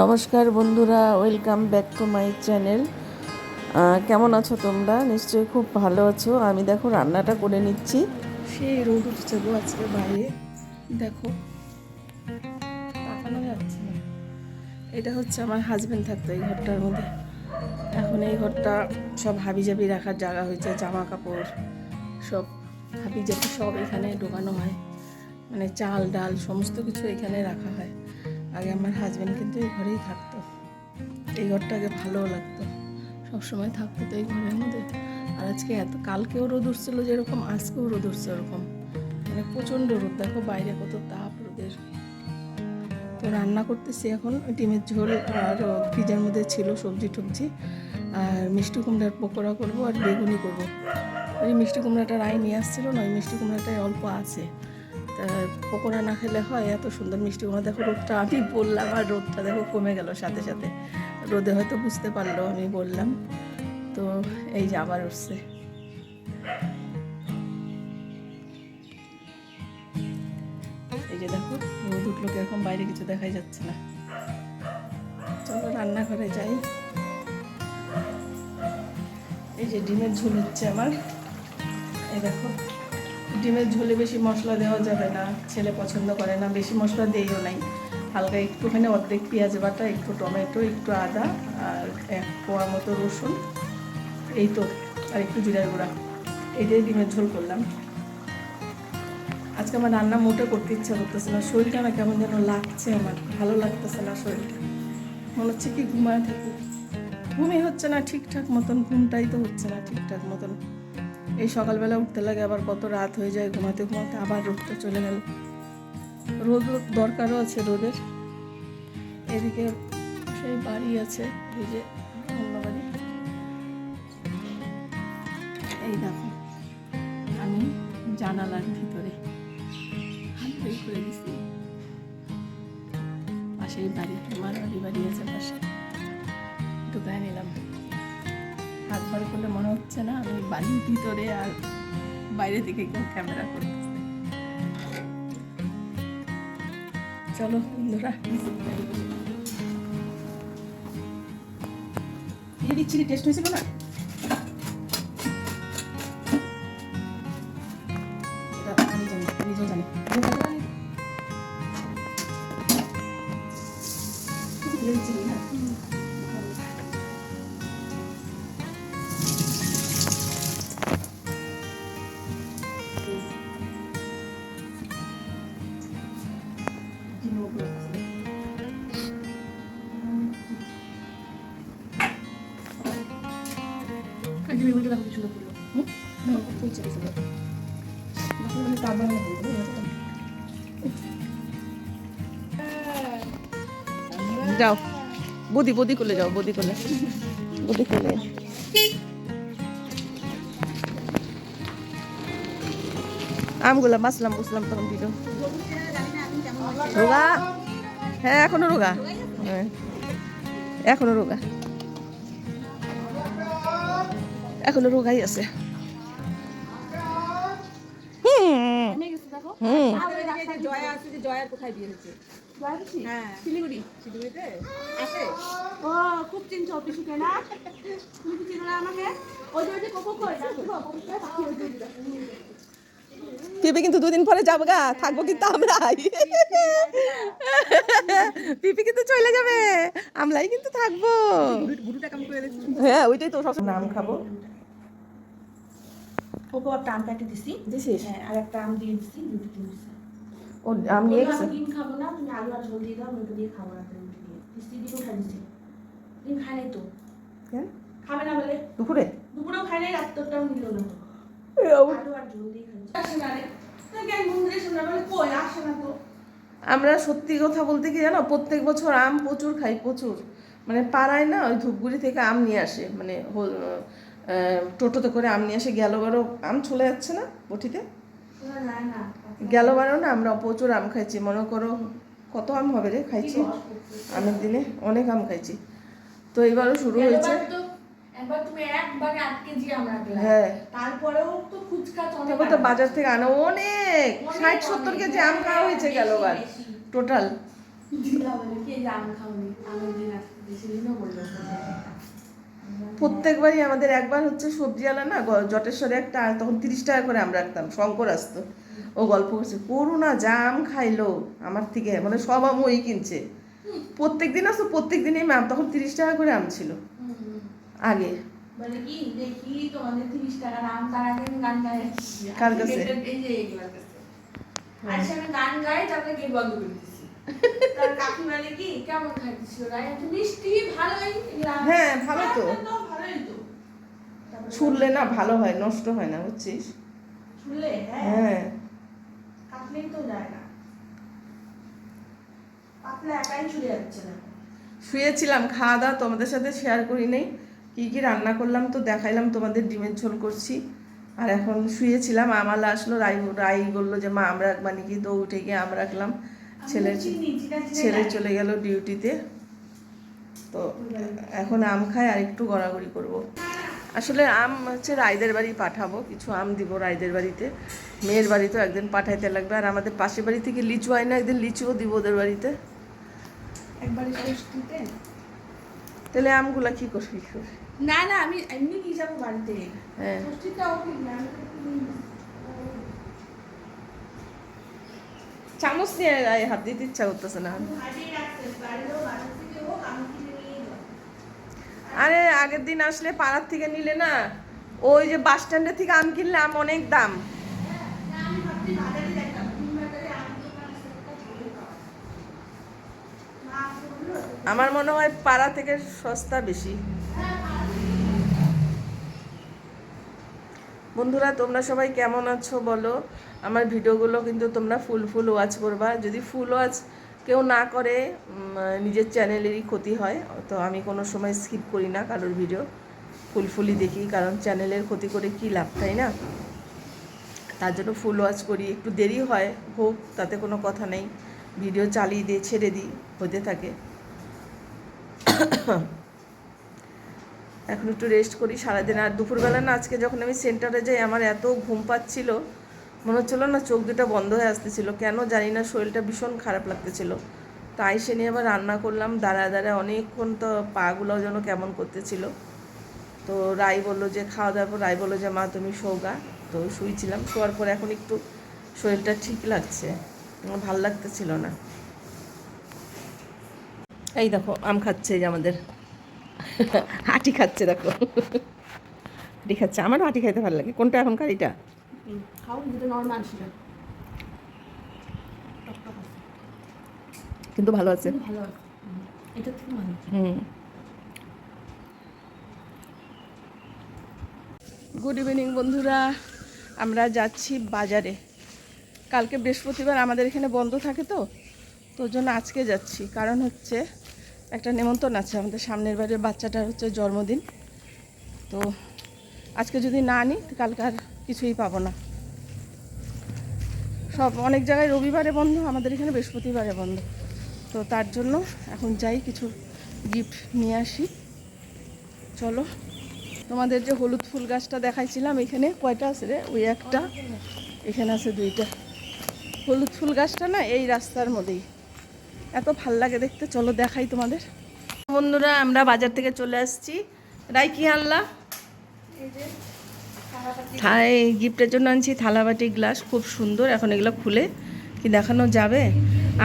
নমস্কার বন্ধুরা welcome back to my channel কেমন আছো তোমরা? নিশ্চয়ই খুব ভালো আছো। আমি দেখো রান্নাটা করে নিচ্ছি। সেই রোদ উঠছে গো আজকে বাইরে। দেখো যাচ্ছে এটা হচ্ছে আমার হাজবেন্ড থাকতো এই ঘরটার মধ্যে। এখন এই ঘরটা সব হাবি জাবি রাখার জায়গা হয়েছে, জামা কাপড়, সব হাবি জাবি সব এখানে ঢোকানো হয়। মানে চাল, ডাল সমস্ত কিছু এখানে রাখা হয়। আগে আমার হাজব্যান্ড কিন্তু এই ঘরেই থাকতো। এই ঘরটা আগে ভালোও লাগতো। সবসময় থাকতো তো এই ঘরের মধ্যে। আর আজকে এত, কালকেও রোদ উঠছিল যেরকম, আজকেও রোদ উঠছে ওরকম। মানে প্রচণ্ড রোদ। দেখো বাইরে কত তাপ রোদের। তো রান্না করতেছি এখন, ডিমের ঝোল আর ফ্রিজের মধ্যে ছিল সবজি টবজি। আর মিষ্টি কুমড়ার পকোড়া করব আর বেগুনি করব। ওই মিষ্টি কুমড়াটা রায় নিয়ে আসছিল না, ওই মিষ্টি কুমড়াটাই অল্প আছে। তা পকোড়া না খেলে হয়, এত সুন্দর মিষ্টি কুমড়া। দেখো রোদটা, আমি বললাম, আর রোদটা দেখো কমে গেল সাথে সাথে। রোদে হয়তো বুঝতে পারল, আমি বললাম। তো এই যে আবার উঠছে। এই যে দেখো, রোদ উঠল বাইরে কিছু দেখাই যাচ্ছে না। চলো রান্নাঘরে যাই। এই যে ডিমের ঝোল হচ্ছে আমার। এই দেখো, ডিমের ঝোলে বেশি মশলা দেওয়া যাবে না, ছেলে পছন্দ করে না, বেশি মশলা দিইও নাই। হালকা একটুখানি অর্ধেক পেঁয়াজ বাটা, একটু টমেটো, একটু আদা, আর এক পোয়া মতো রসুন, এই তো, আর একটু জিরার গুঁড়া। এটাই ডিমের ঝোল করলাম। আজকে আমার রান্না মোটে করতে ইচ্ছা করতেছে না, শরীরটা না কেমন যেন লাগছে আমার, ভালো লাগতেছে না শরীরটা। মনে হচ্ছে কি ঘুমায় থাকি। ঘুমই হচ্ছে না ঠিকঠাক মতন, ঘুমটাই তো হচ্ছে না ঠিকঠাক মতন। এই সকালবেলা উঠতে লাগে, আবার কত রাত হয়ে যায় ঘুমাতে ঘুমাতে আবার রোদটা চলে গেল। রোদ দরকারও আছে রোদের। এদিকে সেই বাড়ি আছে, এই যে বাড়ি এই দেখো, আমি জানালার ভিতরে করে দিছি। পাশেই বাড়ি, আমার বাড়ি বাড়ি আছে পাশে। ঢুকায় নিলাম হাত করলে মনে হচ্ছে না, আমি বাড়ির ভিতরে আর বাইরে থেকে কেউ ক্যামেরা করতেছে চলো বন্ধুরা। দিচ্ছি টেস্ট হয়েছিল না যাও। বদি বদি করলে যাও, বদি করলে বদি করলে আমগুলা মাসলাম বুঝলাম তখন দিল। রোগা? হ্যাঁ এখনও রোগা। হ্যাঁ। এখনও রোগা। এখনও রোগাই আছে হুম হুম জয়া আছে যে জয়ার কোথায় বিয়ে হয়েছে হ্যাঁ শিলিগুড়ি শিলিগুড়িতে আসে ও খুব চিনছ পিসুকে না তুমি কি চিনো না আমাকে ওই যে কোকো কই পিপি কিন্তু দুদিন পরে যাব গা থাকব কিন্তু আমরাই পিপি কিন্তু চলে যাবে আমরাই কিন্তু থাকব হ্যাঁ ওইটাই তো সব নাম খাব ওকে একটা আম কাটি দিছি। দিছিস? হ্যাঁ আর একটা আম দিয়ে দিছি দুটো দিছি। ও আম নিয়ে বললাম, গেছে? ডিম খাব না তুমি আলু আর ঝোল দিয়ে দাও আমি দিয়ে খাব না রুটি দিয়ে। মিষ্টি দিয়ে উঠা দিছি। ডিম খাই নাই তো। কেন? খাবে না বলে। দুপুরে? দুপুরেও খাই নাই রাত্রটাও নিল না। আলু আর ঝোল দিয়ে খাচ্ছি আসে না রে। তুই কেন ঘুম শোনা বলে কই আসে না তো। আমরা সত্যি কথা বলতে কি জানো প্রত্যেক বছর আম প্রচুর খাই প্রচুর। মানে পাড়ায় না ওই ধূপগুড়ি থেকে আম নিয়ে আসে মানে টোটোতে করে আম নিয়ে আসে গেল বারো আম চলে যাচ্ছে না বটিতে? না না না গেল বারো না আমরা প্রচুর আম খাইছি মনে করো কত আম হবে রে খাইছি? আমের দিনে অনেক আম খাইছি। তো এবারও শুরু হয়েছে। একবার তুমি একবারে আট কেজি আমরা পেলাম হ্যাঁ। তারপরেও তো ফুচকা তো তবে তো বাজার থেকে আনো অনেক ষাট সত্তর কেজি আম খাওয়া হয়েছে গেল বার। টোটাল দিদা বলে কি আম খাওনি? আমের দিন আসতে বলল প্রত্যেকবারই আমাদের একবার হচ্ছে সবজিওয়ালা না জটেশ্বরে একটা তখন তিরিশ টাকা করে আমরা রাখতাম শঙ্কর আসতো ও গল্প করছে করুণা জাম খাইলো আমার থেকে মানে সব আম ওই কিনছে প্রত্যেক দিন আসতো প্রত্যেক দিনই ম্যাম তখন তিরিশ টাকা করে আম ছিল আগে কার কাছে? তার কাকি বলে কি? কেমন খাইতেছিল গাই একটু মিষ্টি ভালোই হ্যাঁ, ভালো তো। ভালোই তো। ছুললে না ভালো হয় নষ্ট হয় না বুঝছিস? ছুললে হ্যাঁ। হ্যাঁ। কাটলেই তো যায় না। পাতলা একাই চলে যাচ্ছে না। শুয়েছিলাম খাওয়া দাওয়া তোমাদের সাথে শেয়ার করি নেই। কী কী রান্না করলাম তো দেখাইলাম তোমাদের ডিমের ঝোল করছি। আর এখন শুয়েছিলাম আমালা আসলো রাই রাই বলল যে মা আমরা মানে কি তো উঠে গিয়ে আমরা রাখলাম। ছেলে ছেলে চলে গেল ডিউটিতে। তো এখন আম খাই আর একটু গড়াগড়ি করব। আসলে আম হচ্ছে রায়দের বাড়ি পাঠাবো কিছু আম দিব রায়দের বাড়িতে। মেয়ের বাড়িতেও একদিন পাঠাইতে লাগবে আর আমাদের পাশের বাড়ি থেকে লিচু হয় না একদিন লিচুও দিব ওদের বাড়িতে। তাহলে আমগুলা কি করবি? না না আমি এমনি নিয়ে যাব বাড়িতে। হ্যাঁ ষষ্ঠীটাও ঠিক না আমি চামচ নিয়ে হাত দিতে ইচ্ছা করতেছে না আরে আগের দিন আসলে পাড়ার থেকে নিলে না, ওই যে বাস স্ট্যান্ডের থেকে আম কিনলে আম অনেক দাম। আমার মনে হয় পাড়া থেকে সস্তা বেশি। বন্ধুরা, তোমরা সবাই কেমন আছো বলো? আমার ভিডিওগুলো কিন্তু তোমরা ফুল ফুল ওয়াচ করবা। যদি ফুল ওয়াচ কেউ না করে নিজের চ্যানেলেরই ক্ষতি হয়, তো আমি কোনো সময় স্কিপ করি না কারোর ভিডিও ফুল ফুলই দেখি, কারণ চ্যানেলের ক্ষতি করে কি লাভ, তাই না? তার জন্য ফুল ওয়াচ করি। একটু দেরি হয়, হোক, তাতে কোনো কথা নেই। ভিডিও চালিয়ে দিয়ে ছেড়ে দিই, হতে থাকে। এখন একটু রেস্ট করি। সারাদিন আর দুপুরবেলা না, আজকে যখন আমি সেন্টারে যাই, আমার এত ঘুম পাচ্ছিল মনে হচ্ছিল না চোখ দুটা বন্ধ হয়ে আসতেছিল। কেন জানি না, শরীরটা ভীষণ খারাপ লাগতেছিল। তাই সে নিয়ে আবার রান্না করলাম। দাঁড়ায় দাঁড়ায় অনেকক্ষণ তো পাগুলো যেন কেমন করতেছিল। তো রাই বলল যে, খাওয়া দাওয়ার পর রাই বলল যে, মা, তুমি শোগা তো শুয়েছিলাম শোয়ার পর এখন একটু শরীরটা ঠিক লাগছে। ভালো লাগতেছিল না। এই দেখো, আম খাচ্ছে এই আমাদের। হাঁটি খাচ্ছে, দেখো। হাঁটি খাচ্ছে। আমারও হাঁটি খাইতে ভালো লাগে। কোনটা এখন কারিটা খাও যেটা নর্মাল ছিল কিন্তু ভালো আছে। ভালো আছে। এটা থেকে ভালো হুম। গুড ইভিনিং বন্ধুরা। আমরা যাচ্ছি বাজারে। কালকে বৃহস্পতিবার আমাদের এখানে বন্ধ থাকে তো তো জন্য আজকে যাচ্ছি। কারণ হচ্ছে একটা নেমন্তন্ন আছে আমাদের সামনের বাড়ির বাচ্চাটার হচ্ছে জন্মদিন। তো আজকে যদি না নিই তো কালকে আর কিছুই পাবো না। সব অনেক জায়গায় রবিবারে বন্ধ, আমাদের এখানে বৃহস্পতিবারে বন্ধ। তো তার জন্য এখন যাই কিছু গিফট নিয়ে আসি। চলো, তোমাদের যে হলুদ ফুল গাছটা দেখাইছিলাম এখানে, কয়টা আছে রে? ওই একটা, এখানে আছে দুইটা। হলুদ ফুল গাছটা না, এই রাস্তার মধ্যেই। এত ভালো লাগে দেখতে, চলো দেখাই তোমাদের। বন্ধুরা, আমরা বাজার থেকে চলে আসছি। রাই কি আনলা থাই গিফটের জন্য আনছি থালাবাটি গ্লাস, খুব সুন্দর, এখন এগুলো খুলে কি দেখানো যাবে?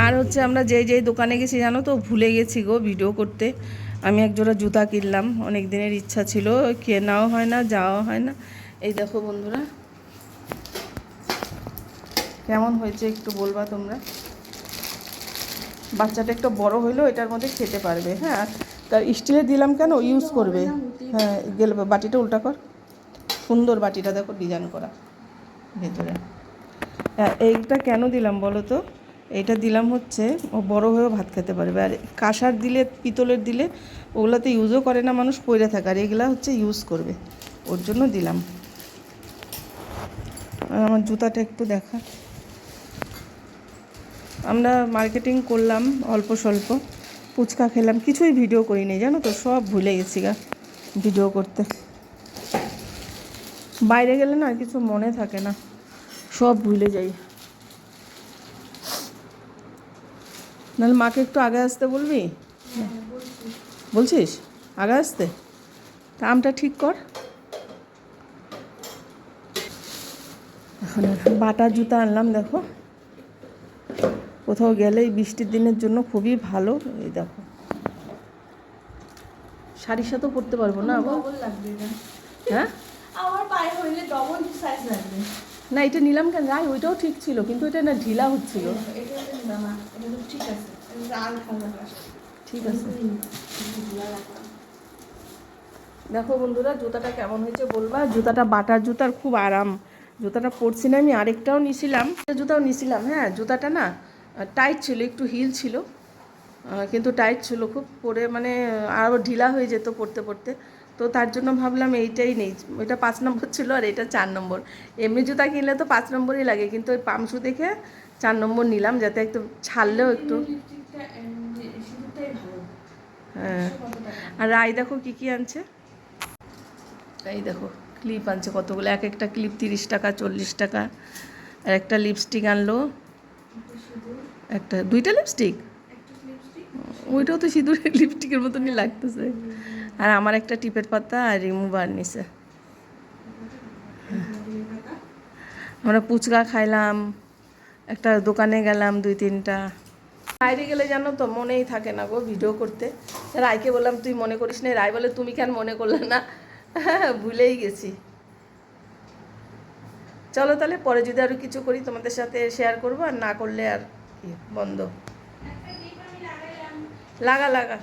আর হচ্ছে আমরা যেই যেই দোকানে গেছি, জানো তো, ভুলে গেছি গো ভিডিও করতে। আমি এক জোড়া জুতা কিনলাম, অনেক দিনের ইচ্ছা ছিল, কেনাও হয় না যাওয়া হয় না। এই দেখো বন্ধুরা, কেমন হয়েছে একটু বলবা তোমরা? বাচ্চাটা একটু বড় হইলেও এটার মধ্যে খেতে পারবে হ্যাঁ? তার স্টিলে দিলাম কেন? ইউজ করবে। হ্যাঁ গেলে, বাটিটা উল্টা কর। সুন্দর বাটিটা দেখো ডিজাইন করা ভেতরে। এইটা কেন দিলাম বলো তো? এইটা দিলাম হচ্ছে, ও বড় হয়েও ভাত খেতে পারবে। আর কাঁসার দিলে, পিতলের দিলে ওগুলাতে ইউজও করে না মানুষ পইরে থাকে। আর এগুলা হচ্ছে ইউজ করবে। ওর জন্য দিলাম। আমার জুতাটা একটু দেখা। আমরা মার্কেটিং করলাম অল্প স্বল্প। ফুচকা খেলাম, কিছুই ভিডিও করিনি, জানো তো? সব ভুলে গেছি গা ভিডিও করতে। বাইরে গেলে না কিছু মনে থাকে না। সব ভুলে যাই। নাহলে মাকে একটু আগে আসতে বলবি? বলছিস? আগে আসতে? তা আমটা ঠিক কর। এখন বাটা জুতা আনলাম দেখো। কোথাও গেলে এই বৃষ্টির দিনের জন্য খুবই ভালো এই দেখো। শাড়ির সাথেও পরতে পারব না হ্যাঁ? আমার পায়ে হইলে ডবল সাইজ লাগবে। না এটা নিলাম কেন? রাই ওইটাও ঠিক ছিল কিন্তু এটা না ঢিলা হচ্ছিল। ঠিক আছে। দেখো বন্ধুরা জুতাটা কেমন হয়েছে বলবা? জুতাটা বাটার জুতার খুব আরাম। জুতাটা পরছি না আমি আরেকটাও নিছিলাম। জুতাও নিছিলাম হ্যাঁ জুতাটা না টাইট ছিল একটু হিল ছিল। কিন্তু টাইট ছিল খুব পরে মানে আরও ঢিলা হয়ে যেত পড়তে পড়তে তো তার জন্য ভাবলাম এইটাই নেই। ওইটা পাঁচ নম্বর ছিল আর এটা চার নম্বর। এমনি জুতা কিনলে তো পাঁচ নম্বরই লাগে কিন্তু ওই পামশু দেখে চার নম্বর নিলাম যাতে একটু ছাড়লেও একটু। হ্যাঁ। আর রাই দেখো কি কি আনছে? এই দেখো ক্লিপ আনছে কতগুলো। এক একটা ক্লিপ তিরিশ টাকা চল্লিশ টাকা। আর একটা লিপস্টিক আনলো। একটা দুইটা লিপস্টিক ওইটাও তো সিঁদুরের লিপস্টিকের মতনই লাগতেছে। আর আমার একটা টিপের পাতা আর রিমুভার নিছে। আমরা পুচকা খাইলাম, একটা দোকানে গেলাম দুই তিনটা। বাইরে গেলে জানো তো মনেই থাকে না গো ভিডিও করতে। রায়কে বললাম, তুই মনে করিস না? রায় বলে, তুমি কেন মনে করলে না? ভুলেই গেছি। চলো তাহলে পরে যদি আরও কিছু করি তোমাদের সাথে শেয়ার করব, আর না করলে আর বন্ধ। লাগা লাগা।